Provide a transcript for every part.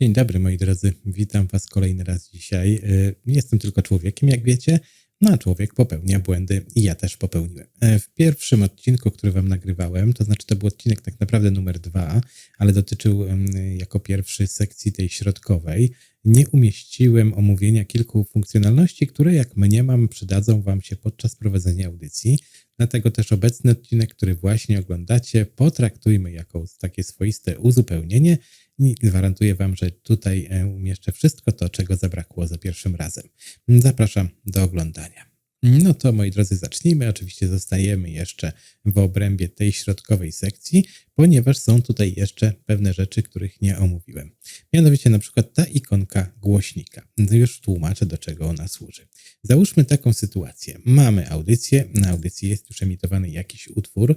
Dzień dobry moi drodzy, witam was kolejny raz dzisiaj. Y, Jestem tylko człowiekiem, jak wiecie, no człowiek popełnia błędy i ja też popełniłem. E, W pierwszym odcinku, który wam nagrywałem, to znaczy to był odcinek tak naprawdę numer dwa, ale dotyczył jako pierwszy sekcji tej środkowej, nie umieściłem omówienia kilku funkcjonalności, które jak mniemam przydadzą wam się podczas prowadzenia audycji. Dlatego też obecny odcinek, który właśnie oglądacie, potraktujmy jako takie swoiste uzupełnienie i gwarantuję Wam, że tutaj e, umieszczę wszystko to, czego zabrakło za pierwszym razem. Zapraszam do oglądania. No to moi drodzy, zacznijmy. Oczywiście zostajemy jeszcze w obrębie tej środkowej sekcji, ponieważ są tutaj jeszcze pewne rzeczy, których nie omówiłem. Mianowicie na przykład ta ikonka głośnika. Już tłumaczę, do czego ona służy. Załóżmy taką sytuację. Mamy audycję, na audycji jest już emitowany jakiś utwór,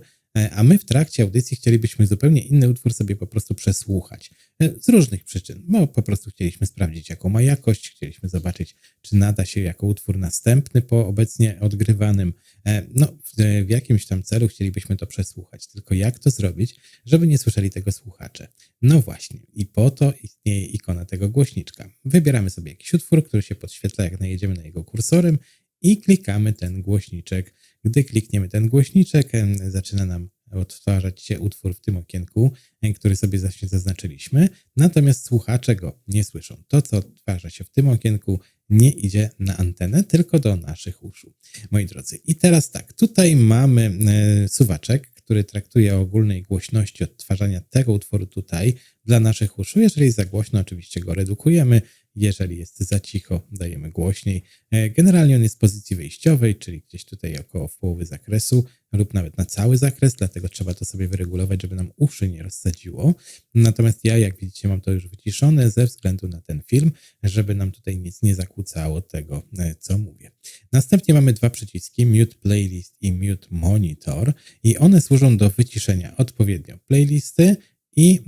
a my w trakcie audycji chcielibyśmy zupełnie inny utwór sobie po prostu przesłuchać. E, Z różnych przyczyn, bo po prostu chcieliśmy sprawdzić, jaką ma jakość, chcieliśmy zobaczyć, czy nada się jako utwór następny po obecnie odgrywanym. E, No, w jakimś tam celu chcielibyśmy to przesłuchać. Tylko jak to zrobić, żeby nie słyszeli tego słuchacze? No właśnie, i po to istnieje ikona tego głośniczka. Wybieramy sobie jakiś utwór, który się podświetla, jak najedziemy na jego kursorem i klikamy ten głośniczek. Gdy klikniemy ten głośniczek, zaczyna nam odtwarzać się utwór w tym okienku, który sobie właśnie zaznaczyliśmy, natomiast słuchacze go nie słyszą. To, co odtwarza się w tym okienku, nie idzie na antenę, tylko do naszych uszu. Moi drodzy, i teraz tak, tutaj mamy suwaczek, który traktuje o ogólnej głośności odtwarzania tego utworu tutaj dla naszych uszu. Jeżeli za głośno, oczywiście go redukujemy. Jeżeli jest za cicho, dajemy głośniej. E, Generalnie on jest w pozycji wyjściowej, czyli gdzieś tutaj około w połowy zakresu lub nawet na cały zakres, dlatego trzeba to sobie wyregulować, żeby nam uszy nie rozsadziło. Natomiast ja, jak widzicie, mam to już wyciszone ze względu na ten film, żeby nam tutaj nic nie zakłócało tego, e, co mówię. Następnie mamy dwa przyciski, Mute Playlist i Mute Monitor i one służą do wyciszenia odpowiednio playlisty i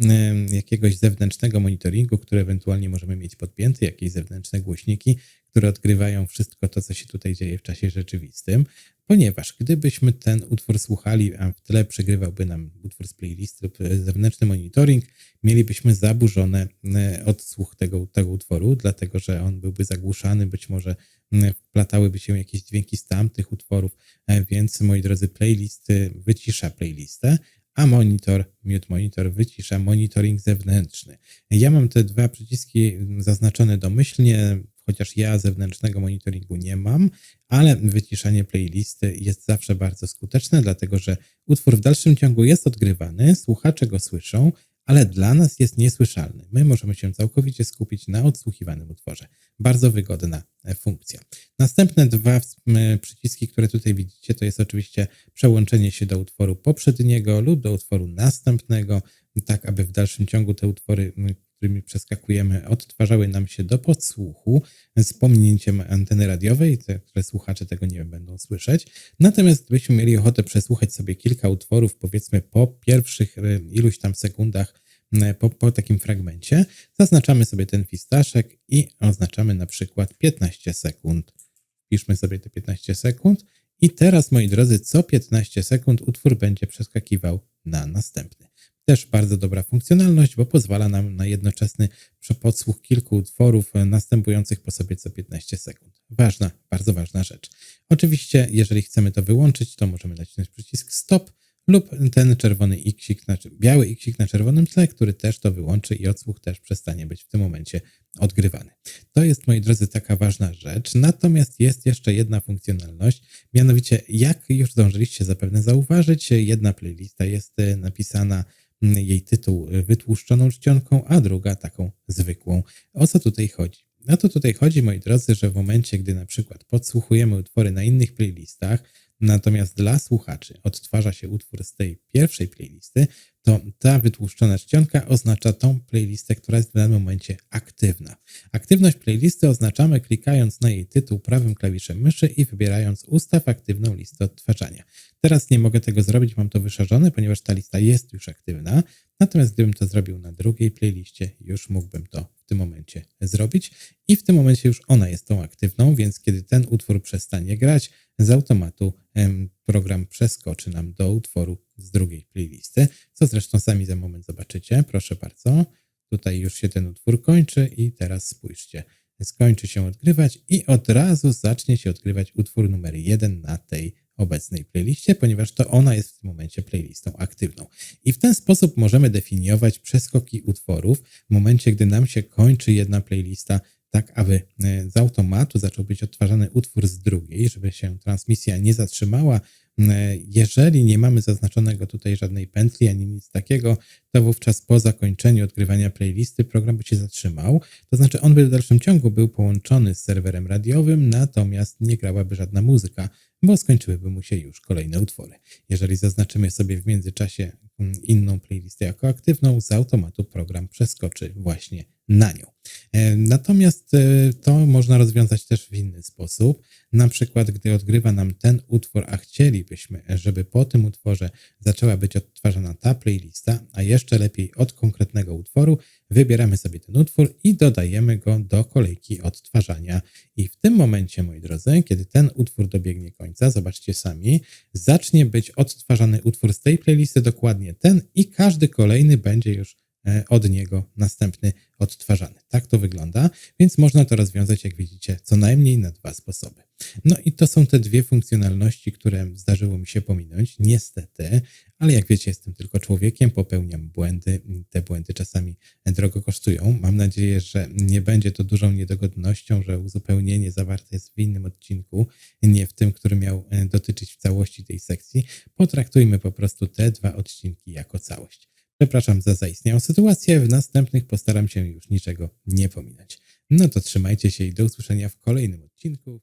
jakiegoś zewnętrznego monitoringu, który ewentualnie możemy mieć podpięty, jakieś zewnętrzne głośniki, które odgrywają wszystko to, co się tutaj dzieje w czasie rzeczywistym, ponieważ gdybyśmy ten utwór słuchali, a w tle przegrywałby nam utwór z playlisty lub e, zewnętrzny monitoring, mielibyśmy zaburzony e, odsłuch tego, tego utworu, dlatego że on byłby zagłuszany, być może wplatałyby się jakieś dźwięki z tamtych utworów, e, więc moi drodzy, playlisty wycisza playlistę, a monitor, mute monitor wycisza monitoring zewnętrzny. Ja mam te dwa przyciski zaznaczone domyślnie, chociaż ja zewnętrznego monitoringu nie mam, ale wyciszanie playlisty jest zawsze bardzo skuteczne, dlatego że utwór w dalszym ciągu jest odgrywany, słuchacze go słyszą, ale dla nas jest niesłyszalny. My możemy się całkowicie skupić na odsłuchiwanym utworze. Bardzo wygodna e, funkcja. Następne dwa m, przyciski, które tutaj widzicie, to jest oczywiście przełączenie się do utworu poprzedniego lub do utworu następnego, tak aby w dalszym ciągu te utwory, m, którymi przeskakujemy, odtwarzały nam się do podsłuchu z pominięciem anteny radiowej, te, które słuchacze tego nie będą słyszeć. Natomiast gdybyśmy mieli ochotę przesłuchać sobie kilka utworów, powiedzmy po pierwszych e, iluś tam sekundach, po, po takim fragmencie, zaznaczamy sobie ten fistaszek i oznaczamy na przykład 15 sekund. Wpiszmy sobie te 15 sekund i teraz, moi drodzy, co 15 sekund utwór będzie przeskakiwał na następny. Też bardzo dobra funkcjonalność, bo pozwala nam na jednoczesny podsłuch kilku utworów e, następujących po sobie co 15 sekund. Ważna, bardzo ważna rzecz. Oczywiście, jeżeli chcemy to wyłączyć, to możemy nacisnąć przycisk stop lub ten czerwony xik, znaczy biały xik na czerwonym tle, który też to wyłączy i odsłuch też przestanie być w tym momencie odgrywany. To jest, moi drodzy, taka ważna rzecz. Natomiast jest jeszcze jedna funkcjonalność, mianowicie, jak już zdążyliście zapewne zauważyć, jedna playlista jest e, napisana jej tytuł e, wytłuszczoną czcionką, a druga taką zwykłą. O co tutaj chodzi? No to tutaj chodzi, moi drodzy, że w momencie, gdy na przykład podsłuchujemy utwory na innych playlistach, natomiast dla słuchaczy odtwarza się utwór z tej pierwszej playlisty, to ta wytłuszczona czcionka oznacza tą playlistę, która jest w danym momencie aktywna. Aktywność playlisty oznaczamy klikając na jej tytuł prawym klawiszem myszy i wybierając ustaw aktywną listę odtwarzania. Teraz nie mogę tego zrobić, mam to wyszarzone, ponieważ ta lista jest już aktywna. Natomiast gdybym to zrobił na drugiej playliście, już mógłbym to w tym momencie zrobić. I w tym momencie już ona jest tą aktywną, więc kiedy ten utwór przestanie grać, z automatu program przeskoczy nam do utworu z drugiej playlisty, co zresztą sami za moment zobaczycie. Proszę bardzo. Tutaj już się ten utwór kończy i teraz spójrzcie. Skończy się odgrywać i od razu zacznie się odgrywać utwór numer jeden na tej obecnej playliście, ponieważ to ona jest w tym momencie playlistą aktywną. I w ten sposób możemy definiować przeskoki utworów w momencie, gdy nam się kończy jedna playlista, tak aby e, z automatu zaczął być odtwarzany utwór z drugiej, żeby się transmisja nie zatrzymała. E, jeżeli nie mamy zaznaczonego tutaj żadnej pętli ani nic takiego, to wówczas po zakończeniu odgrywania playlisty program by się zatrzymał. To znaczy on by w dalszym ciągu był połączony z serwerem radiowym, natomiast nie grałaby żadna muzyka, bo skończyłyby mu się już kolejne utwory. Jeżeli zaznaczymy sobie w międzyczasie mm, inną playlistę jako aktywną, z automatu program przeskoczy właśnie na nią. E, natomiast e, to można rozwiązać też w inny sposób. Na przykład, gdy odgrywa nam ten utwór, a chcielibyśmy, żeby po tym utworze zaczęła być odtwarzana ta playlista, a jeszcze lepiej od konkretnego utworu, wybieramy sobie ten utwór i dodajemy go do kolejki odtwarzania. I w tym momencie, moi drodzy, kiedy ten utwór dobiegnie końca, zobaczcie sami, zacznie być odtwarzany utwór z tej playlisty, dokładnie ten, i każdy kolejny będzie już E, od niego następny odtwarzany. Tak to wygląda, więc można to rozwiązać, jak widzicie, co najmniej na dwa sposoby. No i to są te dwie funkcjonalności, które zdarzyło mi się pominąć, niestety, ale jak wiecie, jestem tylko człowiekiem, popełniam błędy, te błędy czasami drogo kosztują. Mam nadzieję, że nie będzie to dużą niedogodnością, że uzupełnienie zawarte jest w innym odcinku, nie w tym, który miał e, dotyczyć w całości tej sekcji. Potraktujmy po prostu te dwa odcinki jako całość. Przepraszam za zaistniałą sytuację. W następnych postaram się już niczego nie pominąć. No to trzymajcie się i do usłyszenia w kolejnym odcinku.